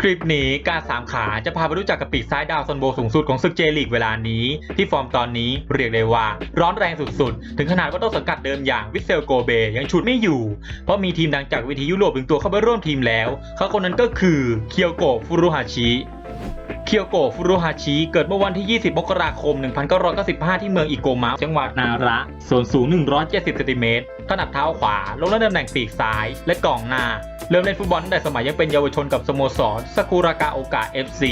คลิปนี้การสามขาจะพาไปรู้จักกับปีกซ้ายดาวซันโบสูงสุดของศึกเจลีกเวลานี้ ที่ฟอร์มตอนนี้เรียกได้ว่าร้อนแรงสุดๆ ถึงขนาดว่าต้นสังกัดเดิมอย่างวิเซลโกเบยังฉุดไม่อยู่ เพราะมีทีมดังจากเวิธียุโรปถึงตัวเข้าไปร่วมทีมแล้ว เขาคนนั้นก็คือเคียวโกฟุรุฮาชิเคียวโกฟุรุฮาชิเกิดเมื่อวันที่ 20 มกราคม 1995 ที่เมืองอิโกมะจังหวัดนาระ ส่วนสูง 170 เซนติเมตรถนัดเท้าขวา ลงเล่นตำแหน่งปีกซ้าย และกองหน้า เริ่มเล่นฟุตบอลตั้งแต่สมัยยังเป็นเยาวชนกับสโมสรสกุรากาโอกะ FC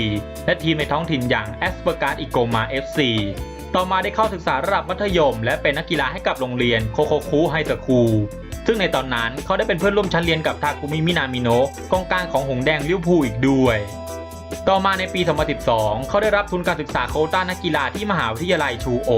และทีมในท้องถิ่นอย่างแอสเปอร์การ์ดอิโกมา FC ต่อมาได้เข้าศึกษาระดับมัธยม และเป็นนักกีฬาให้กับโรงเรียนโคโคคุไฮสคูลซึ่งในตอนนั้นเขาได้เป็นเพื่อนร่วมชั้นเรียนกับทาคุมิมินามิโนะกองกลางของหงแดงลิวพูอีกด้วย ต่อมาในปี 2012 เขาได้รับทุนการศึกษาโคต้านักกีฬาที่มหาวิทยาลัยชูโอ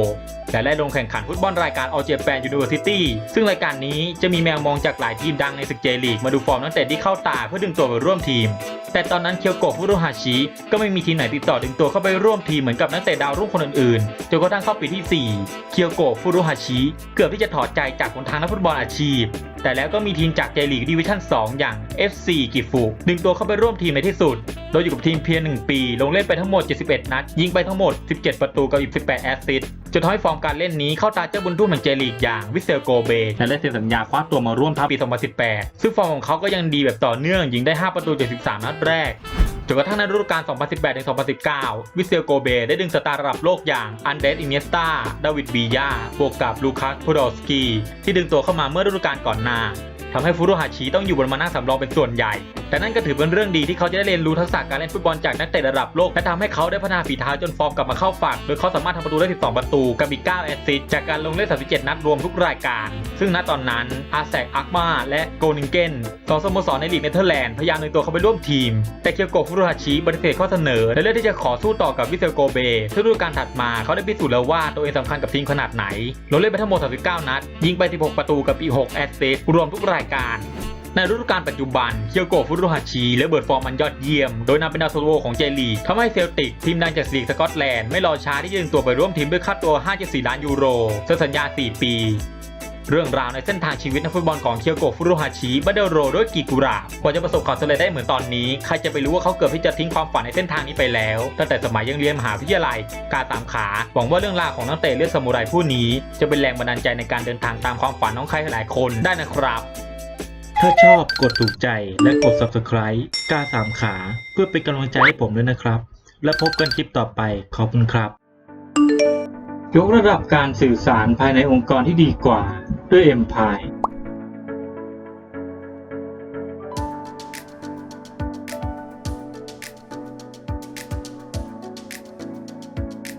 และได้ลงแข่งขันฟุตบอลรายการออเจแปนยูนิเวอร์ซิตี้ซึ่งรายการนี้จะมีแมวมองจากหลายทีมดังในศึกเจลีกมาดูฟอร์มนักเตะที่เข้าตาเพื่อดึงตัวไปร่วมทีม แต่ตอนนั้นเคียวโกะฟุรุฮาชิก็ไม่มีทีมไหนติดต่อดึงตัวเข้าไปร่วมทีมเหมือนกับนักเตะดาวรุ่งคนอื่นๆจนกระทั่งเข้าปีที่ 4 เคียวโกะฟุรุฮาชิเกือบที่จะถอดใจจากหนทางนักฟุตบอลอาชีพแต่แล้วก็มีทีมจากเจลีกดิวิชั่น 2 อย่าง FC กิฟุดึงตัวเข้าไปร่วมทีมในที่สุด โดยอยู่กับทีมเพียง 1 ปี ลงเล่นไปทั้งหมด 71 นัด ยิงไปทั้งหมด 17 ประตูกับอีก18 แอสซิสต์จนทำให้ฟอร์มการเล่นนี้เข้าตาเจ้าบุญทุ่มแห่งเจลีกอย่างวิเซลโกเบและได้เซ็นสัญญาคว้าตัวมาร่วมทัพปี 2018 ซึ่งฟอร์มของเขาก็ยังดีแบบต่อเนื่องยิงได้ 5 ประตูจาก13นัดแรก จนกระทั่งในฤดูกาล 2018-2019 วิเซลโกเบได้ดึงสตาร์ระดับโลกอย่างอันเดรสอินเนสตาดาวิดบียาบวกกับลูคัสพูดอสกีที่ดึงตัวเข้ามาเมื่อฤดูกาลก่อนหน้า ทำให้ฟุรุฮาชิต้องอยู่บนมานั่งสำรองเป็นส่วนใหญ่ แต่นั่นก็ถือเป็นเรื่องดีที่เขาจะได้เรียนรู้ทักษะการเล่นฟุตบอลจากนักเตะระดับโลก และทำให้เขาได้พัฒนาฝีเท้าจนฟอร์มกลับมาเข้าฝักโดยเขาสามารถทำประตูได้ 12 ประตูกับอีก 9 แอสซิสต์จากการลงเล่น 37 นัดรวมทุกรายการ ซึ่งณตอนนั้นอาแซกอักมาและโกนิงเกนสองสโมสรในลีกเนเธอร์แลนด์พยายามดึงตัวเขาไปร่วมทีม แต่เคียวโกฟุรุฮาชิปฏิเสธข้อเสนอ และเลือกที่จะขอสู้ต่อกับวิเซลโกเบซึ่งฤดูกาลถัดมาเขาได้พิสูจน์แล้วว่าตัวเองสำคัญกับทีมขนาดไหนลงเล่นไปทั้งหมด 39 นัด ยิงไป 16 ประตูกับอีก 6 แอสซิสต์รวมทุกรายการในฤดูกาลปัจจุบันเคียวโกฟุรุฮาชิและเบิร์ดฟอร์มมันยอดเยี่ยม โดยนำเป็นดาวซันโวของเจลีกทำให้เซลติก ทีมดังจากลีกสกอตแลนด์ไม่รอช้าที่จะดึงตัวไปร่วมทีมด้วยค่าตัว 5.4 ล้านยูโรเซ็นสัญญา 4 ปี เรื่องราวในเส้นทางชีวิตนักฟุตบอลของเคียวโกฟุรุฮาชิบัเดโรด้วยกีกุระกว่าจะประสบความสำเร็จได้เหมือนตอนนี้ ใครจะไปรู้ว่าเขาเกือบที่จะทิ้งความฝันในเส้นทางนี้ไปแล้ว ตั้งแต่สมัยยังเรียนมหาวิทยาลัยการตามขา หวังว่าเรื่องราวของนักเตะเลือดซามูไรผู้นี้ จะเป็นแรงบันดาลใจในการเดินทางตามความฝันของใครหลายคนได้นะครับ ถ้าชอบกดถูกใจและกด subscribe กล้าสามขา เพื่อเป็นกำลังใจให้ผมด้วยนะครับ และพบกันคลิปต่อไปขอบคุณครับ ยกระดับการสื่อสารภายในองค์กรที่ดีกว่าด้วย Empire